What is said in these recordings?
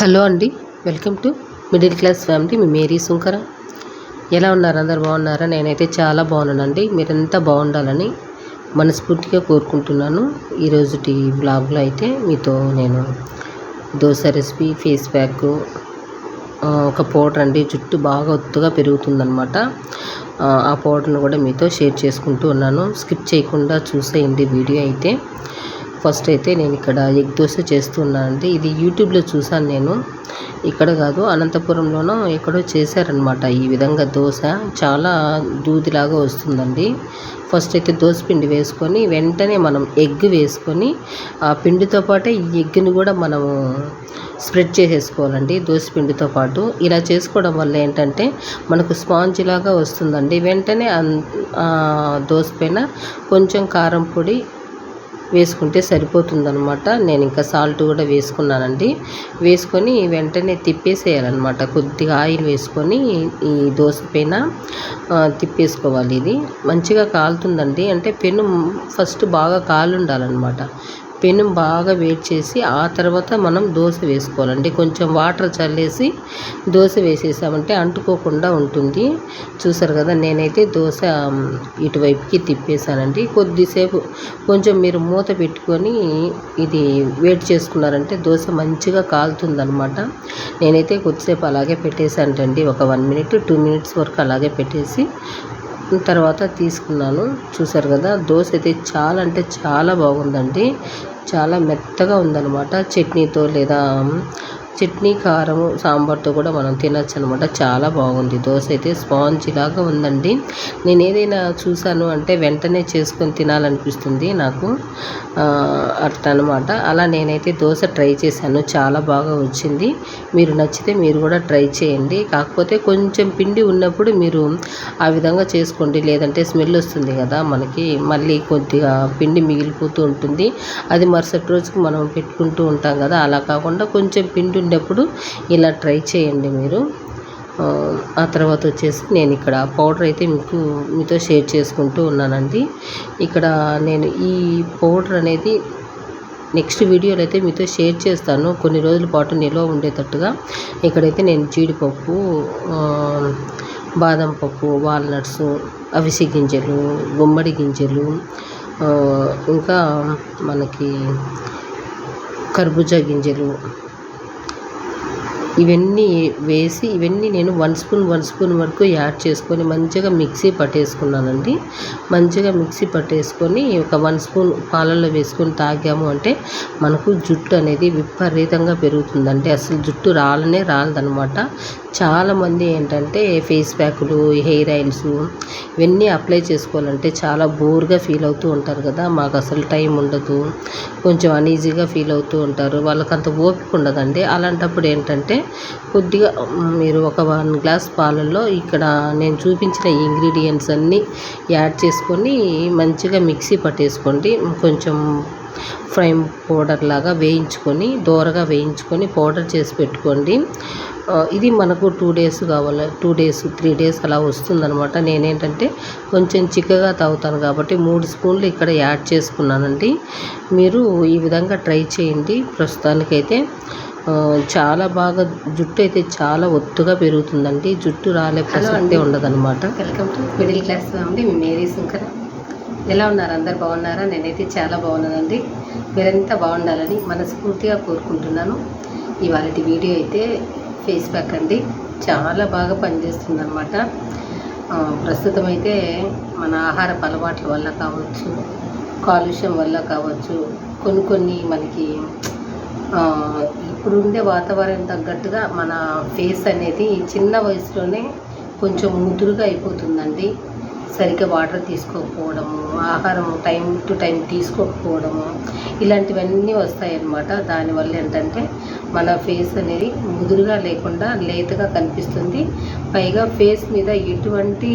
Hello అండి. Welcome to middle class family. Me Mary Sunkara. ఎలా ఉన్నారు? అందరు బాగున్నారా? నేనైతే చాలా బాగున్నానండి. మీరంతా బాగుండాలని మనస్ఫూర్తిగా కోరుకుంటున్నాను. ఈరోజుటి బ్లాగ్లో అయితే మీతో నేను దోశ రెసిపీ ఫేస్ ప్యాక్ ఒక పౌడర్ అండి. జుట్టు బాగా ఒత్తుగా పెరుగుతుందనమాట ఆ పౌడర్ను కూడా మీతో షేర్ చేసుకుంటూ ఉన్నాను. స్కిప్ చేయకుండా చూసేయండి వీడియో అయితే. ఫస్ట్ అయితే నేను ఇక్కడ ఎగ్ దోశ చేస్తున్నానండి ఇది యూట్యూబ్లో చూసాను నేను. ఇక్కడ కాదు అనంతపురంలోనో ఎక్కడో చేశారనమాట ఈ విధంగా దోశ. చాలా దూదిలాగా వస్తుందండి. ఫస్ట్ అయితే దోశ పిండి వేసుకొని వెంటనే మనం ఎగ్ వేసుకొని ఆ పిండితో పాటే ఈ ఎగ్ని కూడా మనము స్ప్రెడ్ చేసేసుకోవాలండి దోశ పిండితో పాటు. ఇలా చేసుకోవడం వల్ల ఏంటంటే మనకు స్పాంజ్ లాగా వస్తుందండి. వెంటనే అన్- దోశ పైన కొంచెం కారం పొడి వేసుకుంటే సరిపోతుందనమాట నేను ఇంకా సాల్ట్ కూడా వేసుకున్నానండి. వేసుకొని వెంటనే తిప్పేసేయాలన్నమాట. కొద్దిగా ఆయిల్ వేసుకొని ఈ దోశ పైన తిప్పేసుకోవాలి ఇది. మంచిగా కాలుతుందండి. అంటే పెను ఫస్ట్ బాగా కాలుండాలన్నమాట. పెను బాగా వేడి చేసి ఆ తర్వాత మనం దోశ వేసుకోవాలండి కొంచెం వాటర్ చల్లేసి దోశ వేసేసామంటే అంటుకోకుండా ఉంటుంది. చూసారు కదా నేనైతే దోశ ఇటువైపుకి తిప్పేశానండి. కొద్దిసేపు కొంచెం మీరు మూత పెట్టుకొని ఇది వేడి చేసుకున్నారంటే దోశ మంచిగా కాలుతుందనమాట నేనైతే కొద్దిసేపు అలాగే పెట్టేశానండి ఒక వన్ మినిట్ టూ మినిట్స్ వరకు అలాగే పెట్టేసి తర్వాత తీసుకున్నాను. చూసారు కదా దోశ అయితే చాలా అంటే చాలా బాగుందండి. చాలా మెత్తగా ఉందన్నమాట. చట్నీతో లేదా చట్నీ కారము సాంబార్తో కూడా మనం తినచ్చు అనమాట చాలా బాగుంది. దోశ అయితే స్పాంజ్ లాగా ఉందండి. నేను ఏదైనా చూశాను అంటే వెంటనే చేసుకొని తినాలనిపిస్తుంది నాకు. అట్లనమాట. అనమాట అలా నేనైతే దోశ ట్రై చేశాను. చాలా బాగా వచ్చింది. మీరు నచ్చితే మీరు కూడా ట్రై చేయండి. కాకపోతే కొంచెం పిండి ఉన్నప్పుడు మీరు ఆ విధంగా చేసుకోండి. లేదంటే స్మెల్ వస్తుంది కదా మనకి. మళ్ళీ కొద్దిగా పిండి మిగిలిపోతూ ఉంటుంది. అది మరుసటి రోజుకి మనం పెట్టుకుంటూ ఉంటాం కదా. అలా కాకుండా కొంచెం పిండి ఉన్నప్పుడు ఇలా ట్రై చేయండి మీరు. ఆ, తర్వాత వచ్చేసి నేను ఇక్కడ పౌడర్ అయితే మీకు మీతో షేర్ చేసుకుంటూ ఉన్నానండి. ఇక్కడ నేను ఈ పౌడర్ అనేది నెక్స్ట్ వీడియోలో అయితే మీతో షేర్ చేస్తాను. కొన్ని రోజుల పాటు నిల్వ ఉండేటట్టుగా ఇక్కడైతే నేను జీడిపప్పు బాదం పప్పు వాల్నట్స్ అవిసె గింజలు గుమ్మడి గింజలు ఇంకా మనకి కర్బూజా గింజలు ఇవన్నీ వేసి ఇవన్నీ నేను వన్ స్పూన్ వన్ స్పూన్ వరకు యాడ్ చేసుకొని మంచిగా మిక్సీ పట్టేసుకున్నానండి. మంచిగా మిక్సీ పట్టేసుకొని ఒక వన్ స్పూన్ పాలల్లో వేసుకొని తాగాము అంటే మనకు జుట్టు అనేది విపరీతంగా పెరుగుతుందండి. అసలు జుట్టు రాలనే రాలదనమాట చాలామంది ఏంటంటే ఫేస్ ప్యాకులు హెయిర్ ఆయిల్స్ ఇవన్నీ అప్లై చేసుకోవాలంటే చాలా బోర్గా ఫీల్ అవుతూ ఉంటారు కదా. మాకు అసలు టైం ఉండదు. కొంచెం అనీజీగా ఫీల్ అవుతూ ఉంటారు. వాళ్ళకి అంత ఓపిక ఉండదండి. అలాంటప్పుడు ఏంటంటే కొద్దిగా మీరు ఒక వన్ గ్లాస్ పాలల్లో ఇక్కడ నేను చూపించిన ఇంగ్రీడియంట్స్ అన్నీ యాడ్ చేసుకొని మంచిగా మిక్సీ పట్టేసుకోండి. కొంచెం ఫ్రై పౌడర్ లాగా వేయించుకొని దోరగా వేయించుకొని పౌడర్ చేసి పెట్టుకోండి. ఇది మనకు టూ డేస్ కావాలి టూ డేస్ త్రీ డేస్ అలా వస్తుందనమాట నేనేంటంటే కొంచెం చిక్కగా తాగుతాను కాబట్టి మూడు స్పూన్లు ఇక్కడ యాడ్ చేసుకున్నానండి. మీరు ఈ విధంగా ట్రై చేయండి. ప్రస్తుతానికైతే చాలా బాగా జుట్టు అయితే చాలా ఒత్తుగా పెరుగుతుందండి. జుట్టు రాలే ప్రసక్తే ఉండదన్నమాట. Welcome to middle class family me Mary Shankar ఎలా ఉన్నారు? అందరు బాగున్నారా? నేనైతే చాలా బాగున్నానండి. మీరంతా బాగుండాలని మనస్ఫూర్తిగా కోరుకుంటున్నాను. ఇవాళ వీడియో అయితే ఫేస్ ప్యాక్ అండి. చాలా బాగా పనిచేస్తుంది అనమాట ప్రస్తుతం అయితే మన ఆహారపు అలవాట్ల వల్ల కావచ్చు కాలుష్యం వల్ల కావచ్చు కొన్ని కొన్ని మనకి ఇప్పుడుండే వాతావరణం తగ్గట్టుగా మన ఫేస్ అనేది చిన్న వయసులోనే కొంచెం ముదురుగా అయిపోతుందండి. సరిగ్గా వాటర్ తీసుకోకపోవడము ఆహారం టైం టు టైం తీసుకోకపోవడము ఇలాంటివన్నీ వస్తాయన్నమాట. దానివల్ల ఏంటంటే మన ఫేస్ అనేది ముదురుగా లేకుండా లేతగా కనిపిస్తుంది. పైగా ఫేస్ మీద ఎటువంటి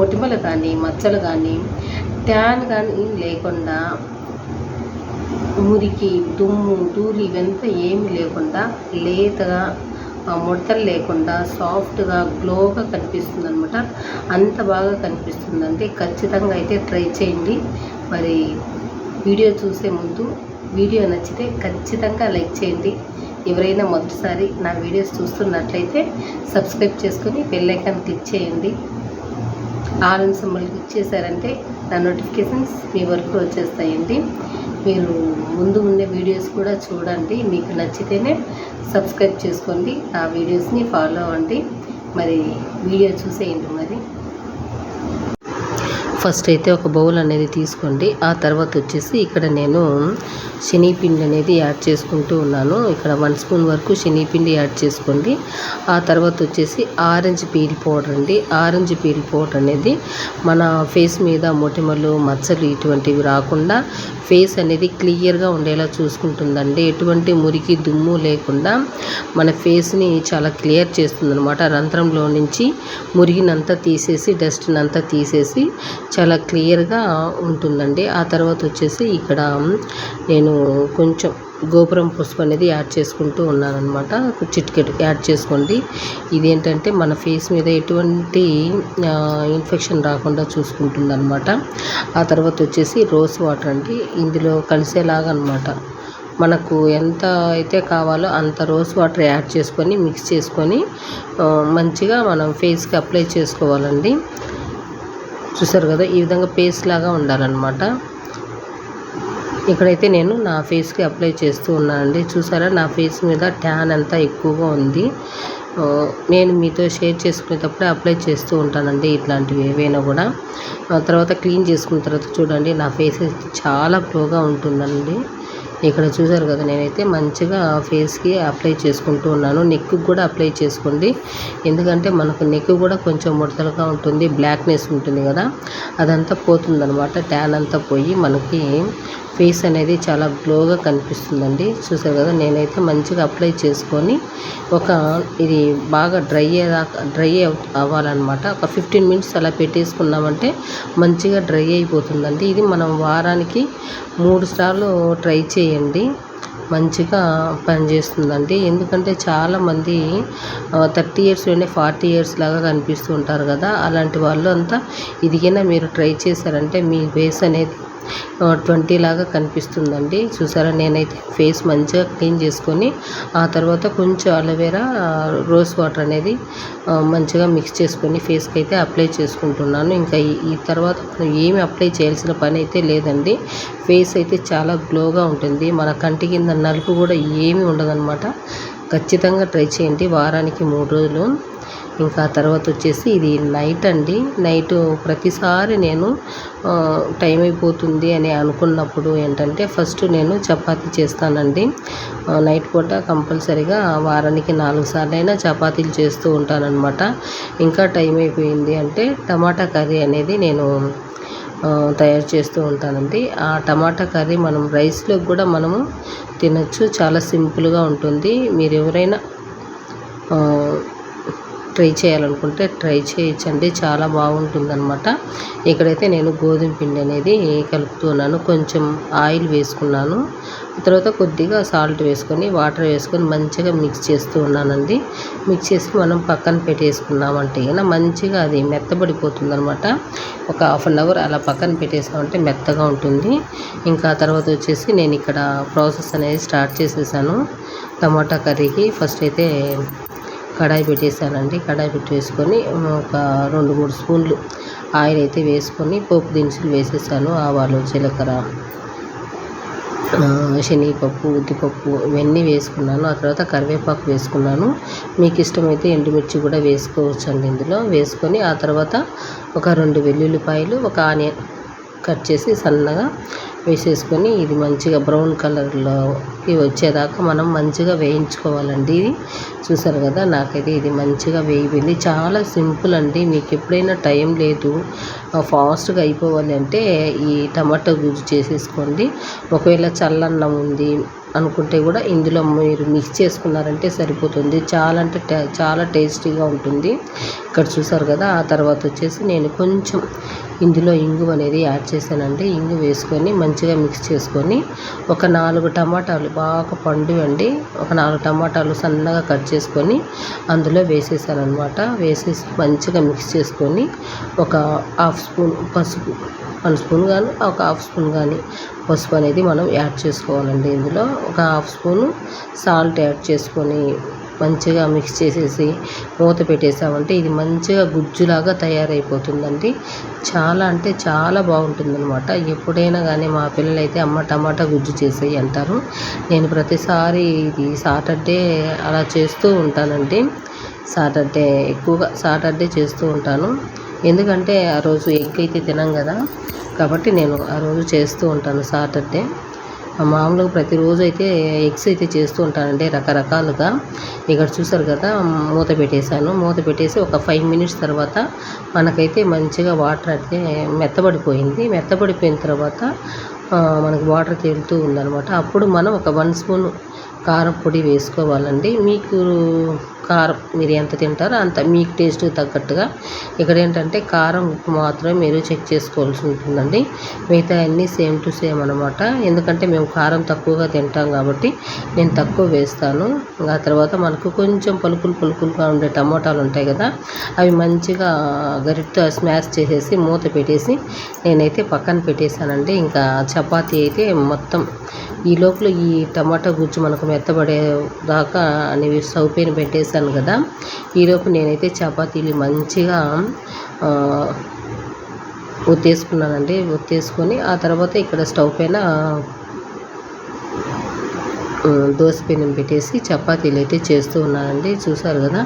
మొటిమలు కానీ మచ్చలు కానీ ట్యాన్ కానీ లేకుండా మురికి దుమ్ము ధూళి ఇవంతా ఏమీ లేకుండా లేతగా ఆ, ముడతలు లేకుండా సాఫ్ట్గా గ్లోగా కనిపిస్తుంది అనమాట అంత బాగా కనిపిస్తుందంటే ఖచ్చితంగా అయితే ట్రై చేయండి. మరి వీడియో చూసే ముందు వీడియో నచ్చితే ఖచ్చితంగా లైక్ చేయండి. ఎవరైనా మొదటిసారి నా వీడియోస్ చూస్తున్నట్లయితే సబ్స్క్రైబ్ చేసుకొని బెల్లైకాన్ క్లిక్ చేయండి. ఆరెంజ్ సింబల్ క్లిక్ చేశారంటే నా నోటిఫికేషన్స్ మీ వరకు వచ్చేస్తాయండి. మీరు ముందు ఉండే వీడియోస్ కూడా చూడండి. మీకు నచ్చితేనే సబ్స్క్రైబ్ చేసుకోండి. ఆ వీడియోస్ని ఫాలో అవ్వండి. మరి వీడియో చూసేయండి మరి. ఫస్ట్ అయితే ఒక బౌల్ అనేది తీసుకోండి. ఆ తర్వాత వచ్చేసి ఇక్కడ నేను శనగపిండి అనేది యాడ్ చేసుకుంటూ ఉన్నాను. ఇక్కడ వన్ స్పూన్ వరకు శనగపిండి యాడ్ చేసుకోండి. ఆ తర్వాత వచ్చేసి ఆరెంజ్ పీల్ పౌడర్ అండి. ఆరెంజ్ పీల్ పౌడర్ అనేది మన ఫేస్ మీద మొటిమలు మచ్చలు ఇటువంటివి రాకుండా ఫేస్ అనేది క్లియర్గా ఉండేలా చూసుకుంటుందండి. ఎటువంటి మురికి దుమ్ము లేకుండా మన ఫేస్ని చాలా క్లియర్ చేస్తుందనమాట రంధ్రంలో నుంచి మురిగినంతా తీసేసి డస్ట్ని అంతా తీసేసి చాలా క్లియర్గా ఉంటుందండి. ఆ తర్వాత వచ్చేసి ఇక్కడ నేను కొంచెం గోపురం పసుపు అనేది యాడ్ చేసుకుంటూ ఉన్నారనమాట చిట్కెట్ యాడ్ చేసుకోండి. ఇదేంటంటే మన ఫేస్ మీద ఎటువంటి ఇన్ఫెక్షన్ రాకుండా చూసుకుంటుంది అనమాట ఆ తర్వాత వచ్చేసి రోజ్ వాటర్ అండి. ఇందులో కలిసేలాగా అనమాట మనకు ఎంత అయితే కావాలో అంత రోజ్ వాటర్ యాడ్ చేసుకొని మిక్స్ చేసుకొని మంచిగా మనం ఫేస్కి అప్లై చేసుకోవాలండి. చూసారు కదా ఈ విధంగా పేస్ట్ లాగా ఉండాలన్నమాట. ఇక్కడైతే నేను నా ఫేస్కి అప్లై చేస్తూ ఉన్నానండి చూసారా? నా ఫేస్ మీద ట్యాన్ అంతా ఎక్కువగా ఉంది. నేను మీతో షేర్ చేసుకునేటప్పుడే అప్లై చేస్తూ ఉంటానండి ఇట్లాంటివి ఏవైనా కూడా. తర్వాత క్లీన్ చేసుకున్న తర్వాత చూడండి నా ఫేస్ చాలా గ్లోగా ఉంటుందండి. ఇక్కడ చూసారు కదా? నేనైతే మంచిగా ఫేస్కి అప్లై చేసుకుంటూ ఉన్నాను. నెక్కు కూడా అప్లై చేసుకోండి. ఎందుకంటే మనకు నెక్ కూడా కొంచెం ముడతలుగా ఉంటుంది బ్లాక్నెస్ ఉంటుంది కదా? అదంతా పోతుందనమాట ట్యాన్ అంతా పోయి మనకి ఫేస్ అనేది చాలా గ్లోగా కనిపిస్తుందండి. చూసారు కదా నేనైతే మంచిగా అప్లై చేసుకొని ఒక ఇది బాగా డ్రై అయ్యేదాకా డ్రై అవ్వాలన్నమాట. ఒక ఫిఫ్టీన్ మినిట్స్ అలా పెట్టేసుకున్నామంటే మంచిగా డ్రై అయిపోతుందండి. ఇది మనం వారానికి మూడు సార్లు ట్రై చేయండి. మంచిగా పనిచేస్తుందండి. ఎందుకంటే చాలామంది థర్టీ ఇయర్స్లోనే ఫార్టీ ఇయర్స్ లాగా కనిపిస్తూ ఉంటారు కదా అలాంటి వాళ్ళు అంతా ఇదిగైనా మీరు ట్రై చేశారంటే మీ ఫేస్ అనేది ట్వంటీ లాగా కనిపిస్తుందండి. చూసారా? నేనైతే ఫేస్ మంచిగా క్లీన్ చేసుకొని ఆ తర్వాత కొంచెం అలోవెరా రోజ్ వాటర్ అనేది మంచిగా మిక్స్ చేసుకొని ఫేస్కి అయితే అప్లై చేసుకుంటున్నాను. ఇంకా ఈ తర్వాత ఏమి అప్లై చేయాల్సిన పని అయితే లేదండి. ఫేస్ అయితే చాలా గ్లోగా ఉంటుంది. మన కంటి కింద నలుపు కూడా ఏమీ ఉండదన్నమాట. ఖచ్చితంగా ట్రై చేయండి. వారానికి మూడు రోజులు. ఇంకా తర్వాత వచ్చేసి ఇది నైట్ అండి. నైట్ ప్రతిసారి నేను టైం అయిపోతుంది అని అనుకున్నప్పుడు ఏంటంటే ఫస్ట్ నేను చపాతీ చేస్తానండి. నైట్ పూట కంపల్సరీగా వారానికి నాలుగు సార్లైనా చపాతీలు చేస్తూ ఉంటానన్నమాట. ఇంకా టైం అయిపోయింది అంటే టమాటా కర్రీ అనేది నేను తయారు చేస్తూ ఉంటానండి. ఆ టమాటా కర్రీ మనం రైస్లో కూడా మనము తినచ్చు. చాలా సింపుల్గా ఉంటుంది. మీరు ఎవరైనా ట్రై చేయాలనుకుంటే ట్రై చేయొచ్చండి. చాలా బాగుంటుందన్నమాట. ఇక్కడైతే నేను గోధుమ పిండి అనేది కలుపుతున్నాను. కొంచెం ఆయిల్ వేసుకున్నాను. తర్వాత కొద్దిగా సాల్ట్ వేసుకొని వాటర్ వేసుకొని మంచిగా మిక్స్ చేస్తూ ఉన్నానండి. మిక్స్ చేసి మనం పక్కన పెట్టేసుకున్నామంటే కనుక మంచిగా అది మెత్తబడిపోతుంది అనమాట ఒక హాఫ్ అన్ అవర్ అలా పక్కన పెట్టేసామంటే మెత్తగా ఉంటుంది. ఇంకా తర్వాత వచ్చేసి నేను ఇక్కడ ప్రాసెస్ అనేది స్టార్ట్ చేసేసాను. టమాటా కర్రీకి ఫస్ట్ అయితే కడాయి పెట్టేసానండి. కడాయి పెట్టేసుకొని ఒక రెండు మూడు స్పూన్లు ఆయిల్ అయితే వేసుకొని పోపు దినుసులు వేసేసాను. ఆవాలు జీలకర్ర శనగపప్పు ఉద్దిపప్పు ఇవన్నీ వేసుకున్నాను. ఆ తర్వాత కరివేపాకు వేసుకున్నాను. మీకు ఇష్టమైతే ఎండుమిర్చి కూడా వేసుకోవచ్చు అండి ఇందులో. వేసుకొని ఆ తర్వాత ఒక రెండు వెల్లుల్లిపాయలు ఒక ఆనియన్ కట్ చేసి సన్నగా వేసేసుకొని ఇది మంచిగా బ్రౌన్ కలర్లో కలర్లోకి వచ్చేదాకా మనం మంచిగా వేయించుకోవాలండి ఇది. చూసారు కదా నాకైతే ఇది మంచిగా వేగిపోయింది. చాలా సింపుల్ అండి. మీకు ఎప్పుడైనా టైం లేదు ఫాస్ట్గా అయిపోవాలి అంటే ఈ టమాటో గుజ్జు చేసేసుకోండి. ఒకవేళ చల్లన్నం ఉంది అనుకుంటే కూడా ఇందులో మీరు మిక్స్ చేసుకున్నారంటే సరిపోతుంది. చాలా అంటే చాలా టేస్టీగా ఉంటుంది. ఇక్కడ చూసారు కదా ఆ తర్వాత వచ్చేసి నేను కొంచెం ఇందులో ఇంగు అనేది యాడ్ చేశానండి. ఇంగు వేసుకొని మంచిగా మిక్స్ చేసుకొని ఒక నాలుగు టమాటాలు బాగా పండి అండి ఒక నాలుగు టమాటాలు సన్నగా కట్ చేసుకొని అందులో వేసేసాను అనమాట వేసేసి మంచిగా మిక్స్ చేసుకొని ఒక హాఫ్ స్పూన్ పసుపు వన్ స్పూన్ కానీ ఒక హాఫ్ స్పూన్ కానీ పసుపు అనేది మనం యాడ్ చేసుకోవాలండి ఇందులో. ఒక హాఫ్ స్పూను సాల్ట్ యాడ్ చేసుకొని మంచిగా మిక్స్ చేసేసి మూత పెట్టేసామంటే ఇది మంచిగా గుజ్జులాగా తయారైపోతుందండి. చాలా అంటే చాలా బాగుంటుందన్నమాట. ఎప్పుడైనా కానీ మా పిల్లలైతే అమ్మ టమాటా గుజ్జు చేసేయి అంటారు. నేను ప్రతిసారి ఇది సాటర్డే అలా చేస్తూ ఉంటానండి. సాటర్డే ఎక్కువగా సాటర్డే చేస్తూ ఉంటాను. ఎందుకంటే ఆ రోజు ఎగ్ అయితే తినం కదా. కాబట్టి నేను ఆ రోజు చేస్తూ ఉంటాను సాటర్డే. మామూలుగా ప్రతిరోజు అయితే ఎగ్స్ అయితే చేస్తూ ఉంటానండి రకరకాలుగా. ఇక్కడ చూసారు కదా మూత పెట్టేశాను. మూత పెట్టేసి ఒక ఫైవ్ మినిట్స్ తర్వాత మనకైతే మంచిగా వాటర్ అయితే మెత్తబడిపోయింది. మెత్తబడిపోయిన తర్వాత మనకు వాటర్ తేలుతూ ఉందనమాట అప్పుడు మనం ఒక వన్ స్పూన్ కారం పొడి వేసుకోవాలండి. మీకు కారం మీరు ఎంత తింటారో అంత మీకు టేస్ట్ తగ్గట్టుగా. ఇక్కడ ఏంటంటే కారం ఉప్పు మాత్రమే మీరు చెక్ చేసుకోవాల్సి ఉంటుందండి. మిగతా అన్నీ సేమ్ టు సేమ్ అనమాట ఎందుకంటే మేము కారం తక్కువగా తింటాం కాబట్టి నేను తక్కువ వేస్తాను. ఆ తర్వాత మనకు కొంచెం పలుకులు పలుకులుగా ఉండే టమోటాలు ఉంటాయి కదా అవి మంచిగా గరిటతో స్మాష్ చేసేసి మూత పెట్టేసి నేనైతే పక్కన పెట్టేశానండి. ఇంకా చపాతీ అయితే మొత్తం ఈ లోపల ఈ టమాటా గుజ్జు మనకు మెత్తబడే దాకా అనేవి స్టవ్ పైన పెట్టేశాను కదా. ఈలోపు నేనైతే చపాతీలు మంచిగా ఒత్తేసుకున్నానండి. ఒత్తేసుకొని ఆ తర్వాత ఇక్కడ స్టవ్ పైన దోశ పెనం పెట్టేసి చపాతీలు అయితే చేస్తూ ఉన్నానండి. చూసారు కదా?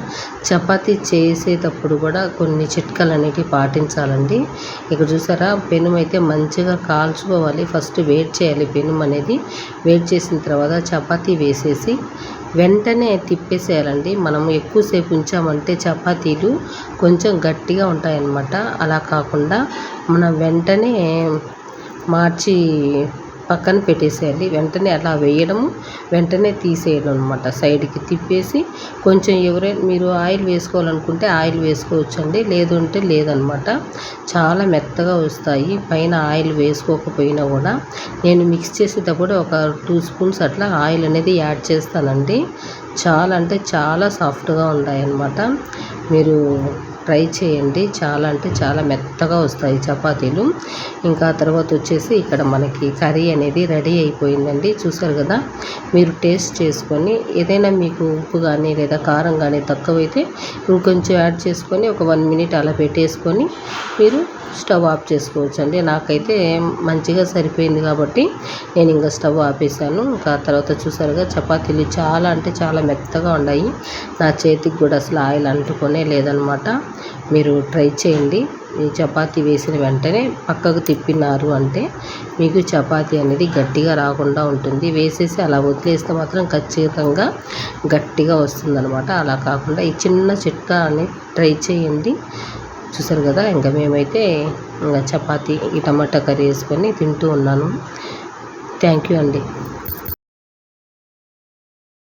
చపాతీ చేసేటప్పుడు కూడా కొన్ని చిట్కాలు అనేవి పాటించాలండి. ఇక్కడ చూసారా? పెనం అయితే మంచిగా కాల్చుకోవాలి. ఫస్ట్ వేడి చేయాలి పెనం అనేది. వేడి చేసిన తర్వాత చపాతీ వేసేసి వెంటనే తిప్పేసేయాలండి. మనం ఎక్కువసేపు ఉంచామంటే చపాతీలు కొంచెం గట్టిగా ఉంటాయన్నమాట. అలా కాకుండా మనం వెంటనే మార్చి పక్కన పెట్టేసేయండి. వెంటనే అలా వేయడము వెంటనే తీసేయడం అనమాట సైడ్కి తిప్పేసి కొంచెం ఎవరైనా మీరు ఆయిల్ వేసుకోవాలనుకుంటే ఆయిల్ వేసుకోవచ్చండి. లేదు అంటే లేదనమాట చాలా మెత్తగా వస్తాయి. పైన ఆయిల్ వేసుకోకపోయినా కూడా నేను మిక్స్ చేసేటప్పుడు ఒక టూ స్పూన్స్ అట్లా ఆయిల్ అనేది యాడ్ చేస్తానండి. చాలా అంటే చాలా సాఫ్ట్గా ఉన్నాయి మీరు ట్రై చేయండి. చాలా అంటే చాలా మెత్తగా వస్తాయి చపాతీలు. ఇంకా తర్వాత వచ్చేసి ఇక్కడ మనకి కర్రీ అనేది రెడీ అయిపోయిందండి. చూసారు కదా? మీరు టేస్ట్ చేసుకొని ఏదైనా మీకు ఉప్పు కానీ లేదా కారం కానీ తక్కువైతే ఇంకొంచెం యాడ్ చేసుకొని ఒక వన్ మినిట్ అలా పెట్టేసుకొని మీరు స్టవ్ ఆఫ్ చేసుకోవచ్చు అండి నాకైతే మంచిగా సరిపోయింది కాబట్టి నేను ఇంకా స్టవ్ ఆపేసాను ఇంకా తర్వాత చూసారుగా చపాతీలు చాలా అంటే చాలా మెత్తగా ఉన్నాయి. నా చేతికి కూడా అసలు ఆయిల్ అంటుకొనే లేదనమాట. మీరు ట్రై చేయండి. ఈ చపాతీ వేసిన వెంటనే పక్కకు తిప్పినారు అంటే మీకు చపాతీ అనేది గట్టిగా రాకుండా ఉంటుంది. వేసేసి అలా వదిలేస్తే మాత్రం ఖచ్చితంగా గట్టిగా వస్తుందనమాట అలా కాకుండా ఈ చిన్న చిట్కా అని ట్రై చేయండి. చూసారు కదా ఇంకా మేమైతే ఇంకా చపాతీ ఈ టమాటా కర్రీ వేసుకొని తింటూ ఉన్నాను. థ్యాంక్ యూ అండి.